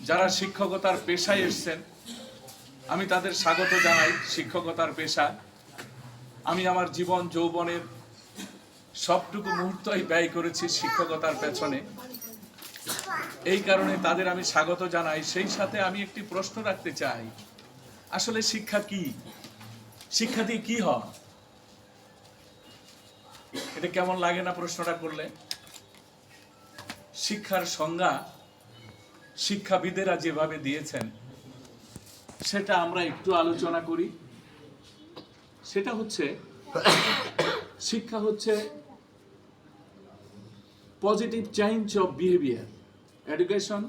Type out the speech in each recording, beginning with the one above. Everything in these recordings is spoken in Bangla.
যারা শিক্ষকতার পেশায় এসছেন, আমি তাদের স্বাগত জানাই শিক্ষকতার পেশা। আমি আমার জীবন, যৌবনের সবটুকু মুহূর্তই ব্যয় করেছি শিক্ষকতার পেছনে। এই কারণে তাদের আমি স্বাগত জানাই। সেই সাথে আমি একটি প্রশ্ন রাখতে চাই। আসলে শিক্ষা কি? শিক্ষা দিয়ে কি হয়? এটা কেমন লাগে না প্রশ্নটা করলে? শিক্ষার সংজ্ঞা শিক্ষাবিদেরা যেভাবে দিয়েছেন, সেটা আমরা একটু আলোচনা করি। সেটা হচ্ছে, শিক্ষা হচ্ছে positive change of behaviour education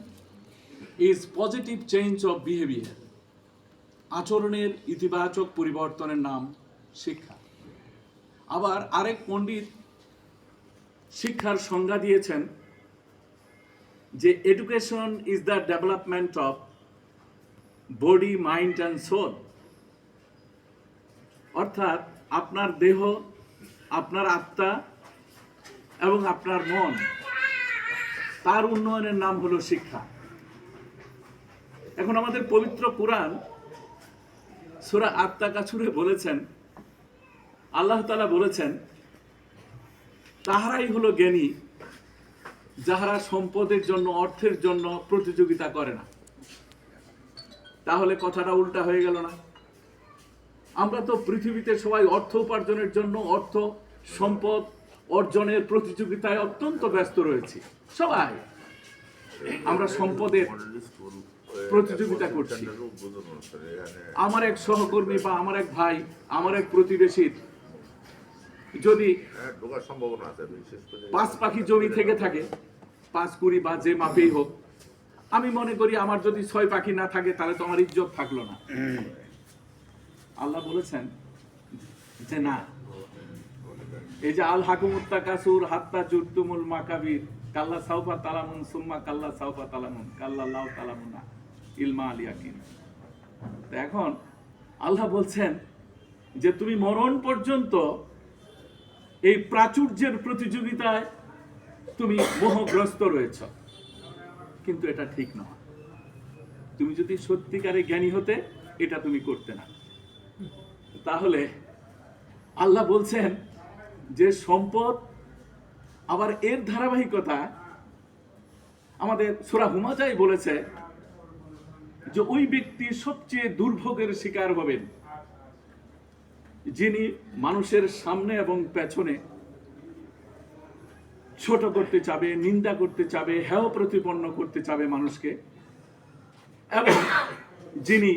is positive change of behaviour আচরণের ইতিবাচক পরিবর্তনের নাম শিক্ষা। আবার আরেক পণ্ডিত শিক্ষার সংজ্ঞা দিয়েছেন যে education is the development of body mind and soul অর্থাৎ আপনার দেহ, আপনার আত্মা এবং আপনার মন। তার উন্নয়নের নাম হলো শিক্ষা। এখন আমাদের পবিত্র কোরআন সুরা আত্মা কাছুরে বলেছেন, আল্লাহ তালা বলেছেন, তাহারাই হলো জ্ঞানী। যাহারা সম্পদের জন্য, অর্থের জন্য প্রতিযোগিতা করে না। তাহলে কথাটা উল্টা হয়ে গেল না। আমরা তো পৃথিবীতে সবাই অর্থ উপার্জনের জন্য, অর্থ, সম্পদ অর্জনের প্রতিযোগিতায় অত্যন্ত ব্যস্ত রয়েছি, সবাই। আমরা সম্পদের প্রতিযোগিতা করছি। আমার এক সহকর্মী বা আমার এক ভাই, আমার এক প্রতিবেশীর যদি হ্যাঁ, ঢোকার সম্ভাবনা আছে বিশেষ করে পাঁচ পাখি জমি থেকে থাকে পাঁচ কুড়ি বা যে মাপেই হোক আমি মনে করি আমার যদি ছয় পাখি না থাকে তাহলে তো আমার ইজ্জত থাকল না। আল্লাহ বলেছেন যে না। এই যে আল হাকুমুত্তা কাসুর হাত্তা জুরতুমুল মাকাবির কাল্লা সাউফা তালামুন সুম্মা কাল্লা সাউফা তালামুন কাল্লা লাউ তালামুনা ইলমা আলিয়াকিন তো এখন আল্লাহ বলছেন যে তুমি মরণ পর্যন্ত এই প্রাচুর্যের প্রতিযোগিতায় তুমি মোহগ্রস্ত রয়েছ। কিন্তু এটা ঠিক নয়। তুমি যদি সত্যিকারে জ্ঞানী হতে, এটা তুমি করতে না। তাহলে আল্লাহ বলছেন যে সম্পদ আবার এর ধারাবাহিকতা আমাদের সোরা হুমাজাই বলেছে যে ওই ব্যক্তি সবচেয়ে দুর্ভোগের শিকার হবেন। যিনি মানুষের সামনে এবং পেছনে ছোট করতে চাবে, নিন্দা করতে চাবে, হেয় প্রতিপন্ন করতে চাবে মানুষকে, এবং যিনি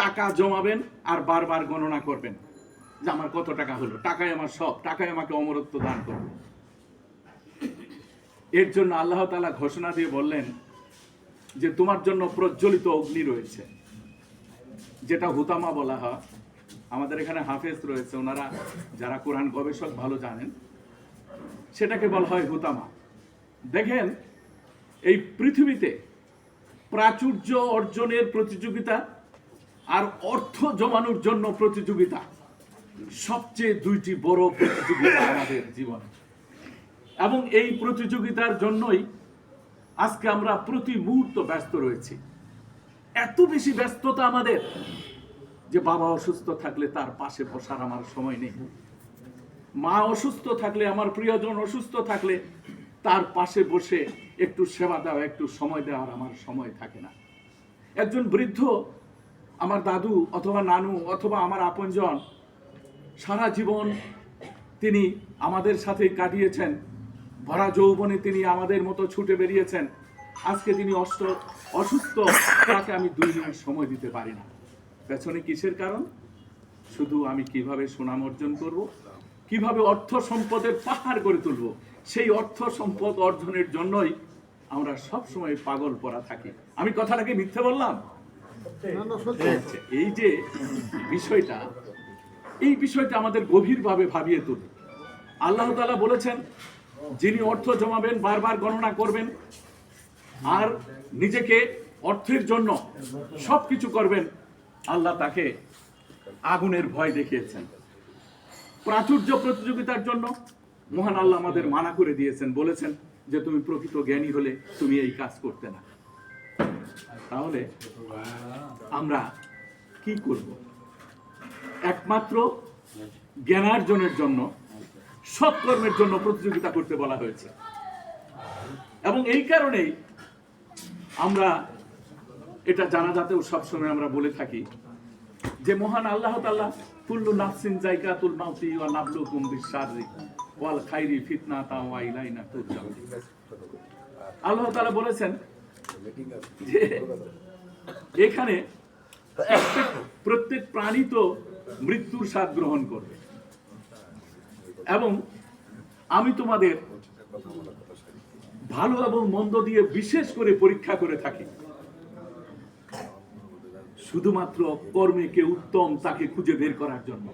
টাকা জমাবেন আর বারবার গণনা করবেন যে আমার কত টাকা হলো টাকায় আমার সব টাকায় আমাকে অমরত্ব দান করবে। এর জন্য আল্লাহ তাআলা ঘোষণা দিয়ে বললেন যে তোমার জন্য প্রজ্বলিত অগ্নি রয়েছে, যেটা হুতামা বলা হয়। আমাদের এখানে হাফেজ রয়েছে, ওনারা যারা কোরআন গবেষক ভালো জানেন। সেটাকে বলা হয় হুতামা। দেখেন, এই পৃথিবীতে প্রাচুর্য অর্জনের প্রতিযোগিতা আর অর্থ জমানোর জন্য প্রতিযোগিতা সবচেয়ে দুইটি বড় প্রতিযোগিতা আমাদের জীবনে। এবং এই প্রতিযোগিতার জন্যই আজকে আমরা প্রতি মুহূর্ত ব্যস্ত রয়েছি। এত বেশি ব্যস্ততা আমাদের যে বাবা অসুস্থ থাকলে তার পাশে বসার আমার সময় নেই। মা অসুস্থ থাকলে, আমার প্রিয়জন অসুস্থ থাকলে তার পাশে বসে একটু সেবা দেওয়া একটু সময় দেওয়ার আমার সময় থাকে না। একজন বৃদ্ধ, আমার দাদু অথবা নানু অথবা আমার আপনজন, সারা জীবন তিনি আমাদের সাথে কাটিয়েছেন। ভরা যৌবনে তিনি আমাদের মতো ছুটে বেরিয়েছেন। আজকে তিনি অষ্ট অসুস্থ, তাকে আমি দুই মিনিট সময় দিতে পারি না। পেছনে কিসের কারণ? শুধু আমি কীভাবে সুনাম অর্জন করব? কীভাবে অর্থ সম্পদের পাহাড় করে তুলব? সেই অর্থ সম্পদ অর্জনের জন্যই আমরা সব সময় পাগল পড়া থাকি। আমি কথাটাকে মিথ্যে বললাম? আচ্ছা, এই যে বিষয়টা এই বিষয়টা আমাদের গভীরভাবে ভাবিয়ে তুলে আল্লাহ তাআলা বলেছেন যিনি অর্থ জমাবেন বারবার গণনা করবেন আর নিজেকে অর্থের জন্য সবকিছু করবেন আল্লাহ তাকে আগুনের ভয় দেখিয়েছেন। প্রাচুর্য প্রতিযোগিতার জন্য মহান আল্লাহ আমাদের মানা করে দিয়েছেন, বলেছেন যে তুমি প্রকৃত জ্ঞানী হলে তুমি এই কাজ করতে না। তাহলে আমরা কি করব? একমাত্র জ্ঞানার্জনের জন্য, সৎকর্মের জন্য প্রতিযোগিতা করতে বলা হয়েছে। এবং এই কারণেই আমরা এটা জানাজাতেও সবসময় আমরা বলে থাকি যে মহান আল্লাহ তাআলা কুল্লু নাফসিন জায়গাতুল মাউতি ওয়া নাবলুকুম বিশাররি ওয়াল খাইরি ফিতনাতা ওয়া ইলাইনা তুরজাউন। আল্লাহ তাআলা বলেছেন এখানে প্রত্যেক প্রাণী তো মৃত্যুর স্বাদ গ্রহণ করবে। এবং আমি তোমাদের ভালো এবং মন্দ দিয়ে বিশেষ করে পরীক্ষা করে থাকি। শুধুমাত্র কর্মে কে উত্তম তাকে খুঁজে বের করার জন্য।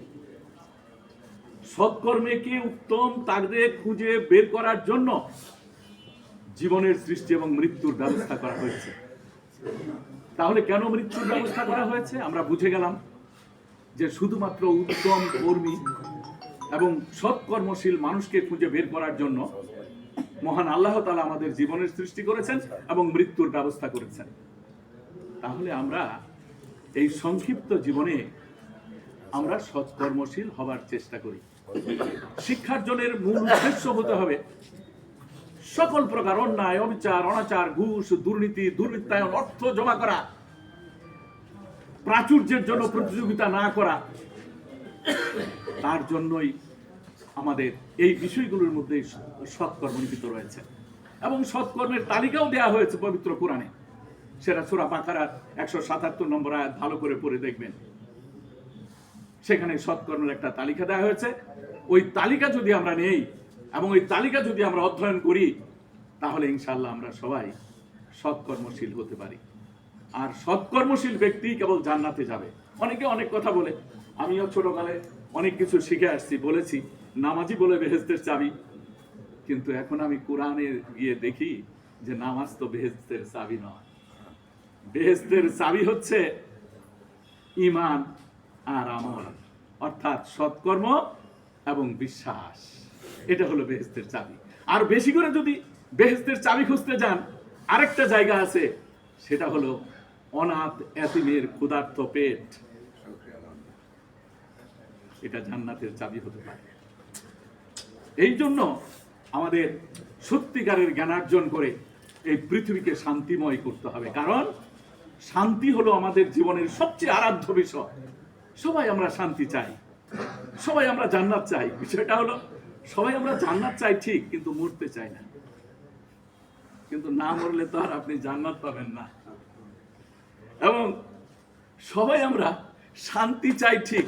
সৎকর্মে কে উত্তম তাকে খুঁজে বের করার জন্য জীবনের সৃষ্টি এবং মৃত্যুর ব্যবস্থা করা হয়েছে। তাহলে কেন মৃত্যুর ব্যবস্থা করা হয়েছে? আমরা বুঝে গেলাম যে শুধুমাত্র উত্তম কর্মী এবং সৎকর্মশীল মানুষকে খুঁজে বের করার জন্য মহান আল্লাহ তালা আমাদের জীবনের সৃষ্টি করেছেন এবং মৃত্যুর ব্যবস্থা করেছেন। তাহলে আমরা এই সংক্ষিপ্ত জীবনে আমরা সৎকর্মশীল হবার চেষ্টা করি। শিক্ষার্জনের মূল উদ্দেশ্য হতে হবে সকল প্রকার অন্যায়, অবিচার, অনাচার, ঘুষ, দুর্নীতি, দুর্বৃত্তায়ন, অর্থ জমা করা, প্রাচুর্যের জন্য প্রতিযোগিতা না করা, তার জন্যই আমাদের এই বিষয়গুলোর মধ্যে সৎকর্ম নিহিত রয়েছে। এবং সৎকর্মের তালিকাও দেওয়া হয়েছে পবিত্র কোরআনে। সেটা সুরা পাখারার একশো সাতাত্তর নম্বর আয়াত ভালো করে পড়ে দেখবেন। সেখানে সৎকর্মের একটা তালিকা দেওয়া হয়েছে। ওই তালিকা যদি আমরা নেই এবং ওই তালিকা যদি আমরা অধ্যয়ন করি, তাহলে ইনশাল্লাহ আমরা সবাই সৎকর্মশীল হতে পারি। আর সৎকর্মশীল ব্যক্তি কেবল জান্নাতে যাবে। অনেকে অনেক কথা বলে, আমিও ছোটকালে অনেক কিছু শিখে আসছি, বলেছি, নামাজি বলে বেহেস্তের চাবি। কিন্তু এখন আমি কোরআনে গিয়ে দেখি যে নামাজ তো বেহেস্তের চাবি নয়। বেহেস্তের চাবি হচ্ছে ইমান আর আমল। অর্থাৎ সৎকর্ম এবং বিশ্বাস। এটা হলো বেহেস্তের চাবি। আর বেশি করে যদি বেহেস্তের চাবি খুঁজতে যান, আরেকটা জায়গা আছে, সেটা হলো অনাথ এতিমের ক্ষুধার্ত পেট। এটা জান্নাতের চাবি হতে পারে। এই জন্য আমাদের সত্যিকারের জ্ঞানার্জন করে এই পৃথিবীকে শান্তিময় করতে হবে। কারণ শান্তি হলো আমাদের জীবনের সবচেয়ে আরাধ্য বিষয়। সবাই আমরা শান্তি চাই। সবাই আমরা জান্নাত চাই। বিষয়টা হলো, সবাই আমরা জান্নাত চাই ঠিক, কিন্তু মরতে চাই না। কিন্তু না মরলে তো আর আপনি জান্নাত পাবেন না। এবং সবাই আমরা শান্তি চাই ঠিক।